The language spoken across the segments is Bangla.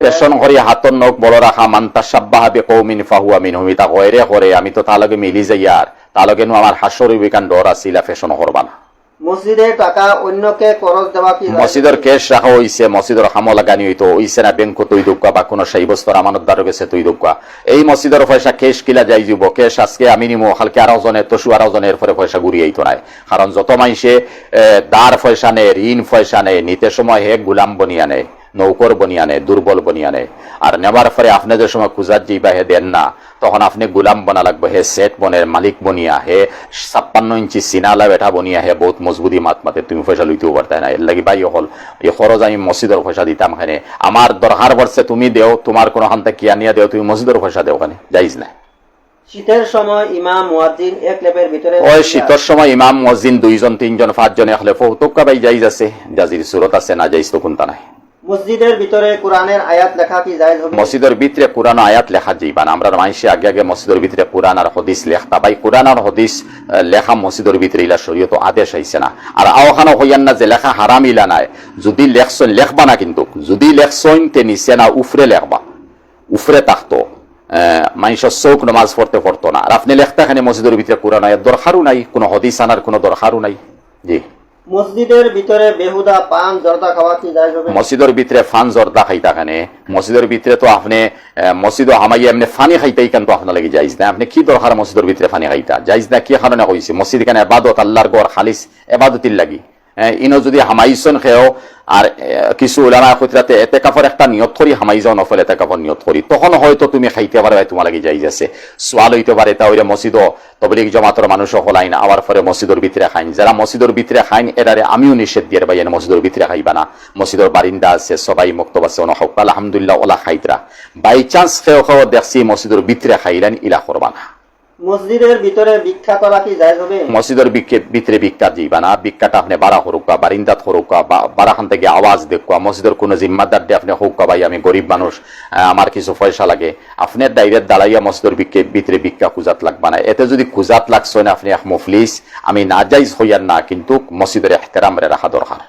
পেশন করি হাতর নখ বড় রাখা মান্তা সাব্বাহা বে কৌমিন ফাহুয়া মিন হুমিতা কয়রে করে আমি তো তালগে মিলি যাই আর তালগে নু আমার হাসর বিকান ডর আসিলা ফেশন করবা না মসজিদে টাকা অন্যকে খরচ দেওয়া কি মসজিদের কেস রাখা হইছে মসজিদের হামো লাগানি হইতো হইছে না ব্যাংক তুই দুকা বা কোনো সেই বস্তুর আমানতদার গেছে তুই দুকা এই মসজিদের পয়সা কেস কিলা যাই যাব কেস আজকে আমি নিমো হালকে আরও জনের তসু আরও জনের পরে পয়সা ঘুরিয়ে আইতো নাই। কারণ যত মাইসে দার পয়সা নেয় ঋণ পয়সা নেয় নিতে সময় হে গুলাম বনিয়া নেয় নৌকর বনিয়া নেয় দুর্বল বনিয়া নেয় আর নেবার পরে আপনি যে সময় খুঁজার যাইবা হে দেন না তখন আপনি গুলাম বনা লাগবে হে সেট বনের মালিক বনিয়া হে ছাপ্পান্ন ইঞ্চি সিনালা বেঠা বনিয়া হে বহুত মজবুতি মাত মাতে তুমি পয়সা লইতেও পারতে না এর লাগি বাই হল এই খরচ আমি মসজিদের পয়সা দিতাম খানে আমার দরকার পড়ছে তুমি দেও তোমার কোনো হান্তে কিয়া নিয়া দেও তুমি মসজিদের পয়সা দেও খানে যাইজ না। শীতের সময় ইমাম মুয়াজ্জিন এক লেপের ভিতরে ওই শীতের সময় ইমাম মসজিদ দুইজন তিনজন পাঁচজন এখলে ফৌতুকা বাই যাইজ আছে। জাজির সুরত আছে না যাইজ তো কোনটা নাই। মসজিদের ভিতরে কোরআনের আয়াত লেখা কি জায়েজ হবে? মসজিদের ভিতরে কোরআন আয়াত লেখা না। আমরা আগে আগে মসজিদের ভিতরে কোরআন আর হদিস লেখতা। ভাই, কোরআন আর লেখা মসজিদের ভিতরে ইলা শরীয়ত আদেশ আইছে না। আর আওখানো হইয়ান না যে লেখা হারাম ইলা নাই। যদি লেখছইন লেখবা না কিন্তু, যদি লেখছইন তে নিচে না উফরে লেখবা। উফরে তাকতো মানুষের চৌক নমাজ পড়তে পড়তো না। আর আপনি লেখতা খানে মসজিদের ভিতরে কোরআন আয়াত দরকারও নাই, কোনো হদিস আনার কোনো দরকারও নাই। জি। মসজিদের ভিতরে বেহুদা পান জর্দা খাওয়া কি জায়েজ মসজিদের ভিতরে খাইতা খানে মসজিদের ভিতরে তো আপনি মসজিদ আমাই এমনি ফানি খাইতাই কেন তো আপনার লাগে যাইজ না। আপনি কি দরকার মসজিদের ভিতরে ফানি খাইতা? যাইজ না, কি কারণে কইছে? মসজিদ কেন এবাদত আল্লাহর গড় খালিস, এবাদতির লাগি। ইনো যদি হামাইছন খেও, আর কিছু ওলামা খুতরাতে এতে কাপড় একটা নিয়ত করি হামাই যাও নফল এতে কাপড় নিয়ত করি তখন হয়তো তুমি খাইতে পারবে তোমার লাগে যাইজ আছে। সোয়াল হইতে পারে তা ওইটা মসজিদ তবলিগ জমাতর মানুষ হলাইন আবার পরে মসজিদের ভিতরে খাইন। যারা মসজিদের ভিতরে খাইন এরারে আমিও নিষেধ দিয়ে ভাই মসজিদের ভিতরে খাইবা না। মসজিদের বারিন্দা আছে, সবাই মক্তব আছে অন আলহামদুলিল্লাহ, ওলা খাইতরা বাই চান্স খেয়ে খেয়ে দেখছি মসজিদের ভিতরে খাইলেন, ইলা করবা না। মসজিদের ভিতরে ভিক্ষা করা দিবা না, ভিক্ষাটা আপনি বাড়া হরুকা বারিন্দাত হরুকা বা বারাখান থেকে আওয়াজ দেখুয়া মসজিদের কোনো জিম্মাদার দিয়ে আপনি হোক ভাই, আমি গরিব মানুষ আমার কিছু পয়সা লাগে, আপনি ডাইরেক্ট দাঁড়াইয়া মসজিদের ভিতরে ভিক্ষা খুঁজাত লাগবা না। এতে যদি খুঁজাত লাগছে না আপনি এক মুফলিস, আমি না যাইজ হইয়ার না, কিন্তু মসজিদের এহতেরাম রাখা দরকার।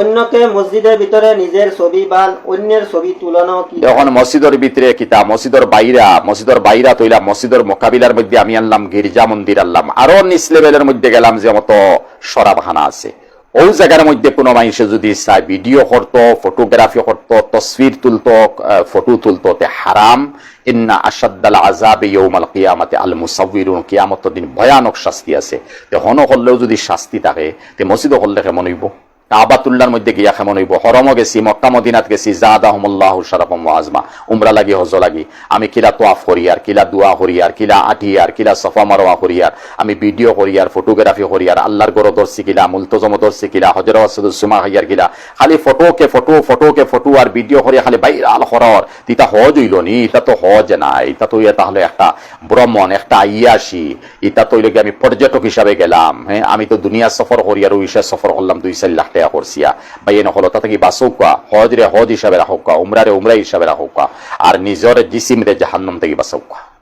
অন্যকে মসজিদের ভিতরে নিজের ছবি বা অন্যের ছবি তুলানো কি? এখন মসজিদের ভিতরে কিতা মসজিদের বাইরা মসজিদের বাইরা তৈলা মসজিদের মোকাবিলার মধ্যে আমি আনলাম গির্জা মন্দির আনলাম। আরও নিচ লেভেলের মধ্যে গেলাম যে মতো সরাবখানা আছে। ওই জায়গার মধ্যে কোনো মানুষে যদি চায় ভিডিও করতো, ফটোগ্রাফি করতো, তসবির তুলতো ফটো তুলতো তে হারাম। ইন্না আসাদ্দাল আজাব ইয়ৌমাল কিয়ামাতে আল মুসাউবিরুন। কিয়ামত দিন ভয়ানক শাস্তি আছে। তে হন করলেও যদি শাস্তি থাকে, তে মসজিদ করলে কেমন হইব? কাবাতুল্লার মধ্যে গিয়া কেমন হইব হরমও গেছি, মক্কা মদিনাত গেছি, জাদাহমুল্লাহ শারাফম আজমা। উমরা লাগি হজ লাগি। আমি কিলা তোয়াফ করিয়ার, কিলা দোয়া করিয়ার, কিলা আটিয়ার, কিলা সফা মারোয়া করিয়ার, আমি ভিডিও করিয়ার, ফটোগ্রাফি করিয়ার, আল্লাহর গড় দর্শি কিলা, মুলতজম দর্শি কিলা হজর সুমা হাইয়ার কিলা। খালি ফটো কে ফটো ফটো কে ফটো আর ভিডিও করিয়া খালি বাইরাল হরর। তিতা হজ হইল নি এটা তো হজ নাই এটা তো ইয়া তাহলে একটা ভ্রমণ একটা আইয়াসি এটা তো আমি পর্যটক হিসাবে গেলাম। হ্যাঁ আমি তো দুনিয়া সফর করি আর ওইসা সফর করলাম দুই চার লাখ টাকা করছিয়া বা এনে হলো তাতে কি বাসৌকা হজ রে হজ হিসাবে রাখো উমরা রে উমরা হিসাবে রাখৌকা আর নিজের জিসিম রে জাহান্নাম থেকে বাসৌকা